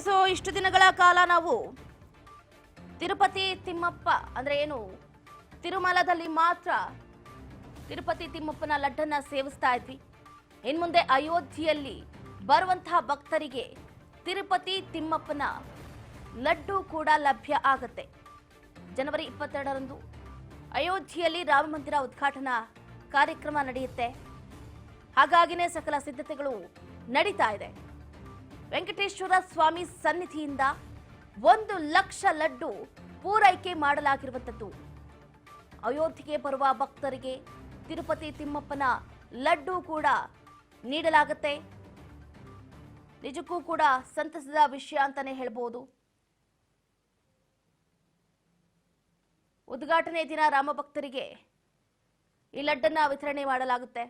So, ಇಷ್ಟು ದಿನಗಳ ಕಾಲ ನಾವು ತಿರುಪತಿ ತಿಮ್ಮಪ್ಪ, ಅಂದ್ರೆ ಏನು, ತಿರುಮಲದಲ್ಲಿ ಮಾತ್ರ ತಿರುಪತಿ ತಿಮ್ಮಪ್ಪನ ಲಡ್ಡನ್ನ ಸೇವಿಸ್ತಾ ಇದ್ವಿ. ಇನ್ಮುಂದೆ ಅಯೋಧ್ಯೆಯಲ್ಲಿ ಬರುವಂತಹ ಭಕ್ತರಿಗೆ ತಿರುಪತಿ ತಿಮ್ಮಪ್ಪನ ಲಡ್ಡು ಕೂಡ ಲಭ್ಯ ಆಗತ್ತೆ. ಜನವರಿ ಇಪ್ಪತ್ತೆರಡರಂದು ಅಯೋಧ್ಯೆಯಲ್ಲಿ ರಾಮ ಮಂದಿರ ಉದ್ಘಾಟನಾ ಕಾರ್ಯಕ್ರಮ ನಡೆಯುತ್ತೆ. ಹಾಗಾಗಿನೇ ಸಕಲ ಸಿದ್ಧತೆಗಳು ನಡೀತಾ ಇದೆ. ವೆಂಕಟೇಶ್ವರ ಸ್ವಾಮಿ ಸನ್ನಿಧಿಯಿಂದ ಒಂದು ಲಕ್ಷ ಲಡ್ಡು ಪೂರೈಕೆ ಮಾಡಲಾಗಿರುವಂಥದ್ದು. ಅಯೋಧ್ಯೆಗೆ ಬರುವ ಭಕ್ತರಿಗೆ ತಿರುಪತಿ ತಿಮ್ಮಪ್ಪನ ಲಡ್ಡು ಕೂಡ ನೀಡಲಾಗುತ್ತೆ. ನಿಜಕ್ಕೂ ಕೂಡ ಸಂತಸದ ವಿಷಯ ಅಂತಾನೆ ಹೇಳ್ಬೋದು. ಉದ್ಘಾಟನೆ ದಿನ ರಾಮ ಭಕ್ತರಿಗೆ ಈ ಲಡ್ಡನ್ನ ವಿತರಣೆ ಮಾಡಲಾಗುತ್ತೆ.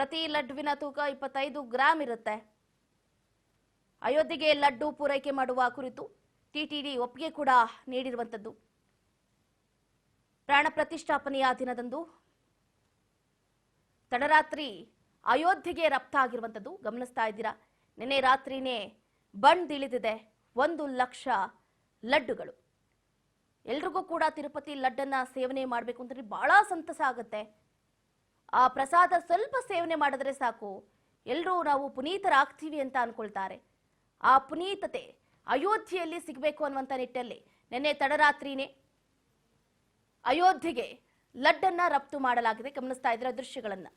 ಪ್ರತಿ ಲಡ್ಡುವಿನ ತೂಕ ಇಪ್ಪತ್ತೈದು ಗ್ರಾಂ ಇರುತ್ತೆ. ಅಯೋಧ್ಯೆಗೆ ಲಡ್ಡು ಪೂರೈಕೆ ಮಾಡುವ ಕುರಿತು ಟಿಟಿಡಿ ಒಪ್ಪಿಗೆ ಕೂಡ ನೀಡಿರುವಂಥದ್ದು. ಪ್ರಾಣ ಪ್ರತಿಷ್ಠಾಪನೆಯ ದಿನದಂದು ತಡರಾತ್ರಿ ಅಯೋಧ್ಯೆಗೆ ರಫ್ತಾಗಿರುವಂಥದ್ದು ಗಮನಿಸ್ತಾ ಇದ್ದೀರಾ? ನಿನ್ನೆ ರಾತ್ರಿನೇ ಬಂದಿಳಿದಿದೆ ಒಂದು ಲಕ್ಷ ಲಡ್ಡುಗಳು. ಎಲ್ರಿಗೂ ಕೂಡ ತಿರುಪತಿ ಲಡ್ಡನ್ನ ಸೇವನೆ ಮಾಡಬೇಕು ಅಂತಂದ್ರೆ ಬಹಳ ಸಂತಸ ಆಗುತ್ತೆ. ಆ ಪ್ರಸಾದ ಸ್ವಲ್ಪ ಸೇವನೆ ಮಾಡಿದ್ರೆ ಸಾಕು. ಎಲ್ಲರೂ ನಾವು ಪುನೀತರಾಗ್ತೀವಿ ಅಂತ ಅನ್ಕೊಳ್ತಾರೆ. ಆ ಪುನೀತತೆ ಅಯೋಧ್ಯೆಯಲ್ಲಿ ಸಿಗಬೇಕು ಅನ್ನುವಂಥ ನಿಟ್ಟಲ್ಲಿ ನಿನ್ನೆ ತಡರಾತ್ರಿನೇ ಅಯೋಧ್ಯೆಗೆ ಲಡ್ಡನ್ನ ರಫ್ತು ಮಾಡಲಾಗಿದೆ. ಗಮನಿಸ್ತಾ ಇದ್ರೆ ದೃಶ್ಯಗಳನ್ನ.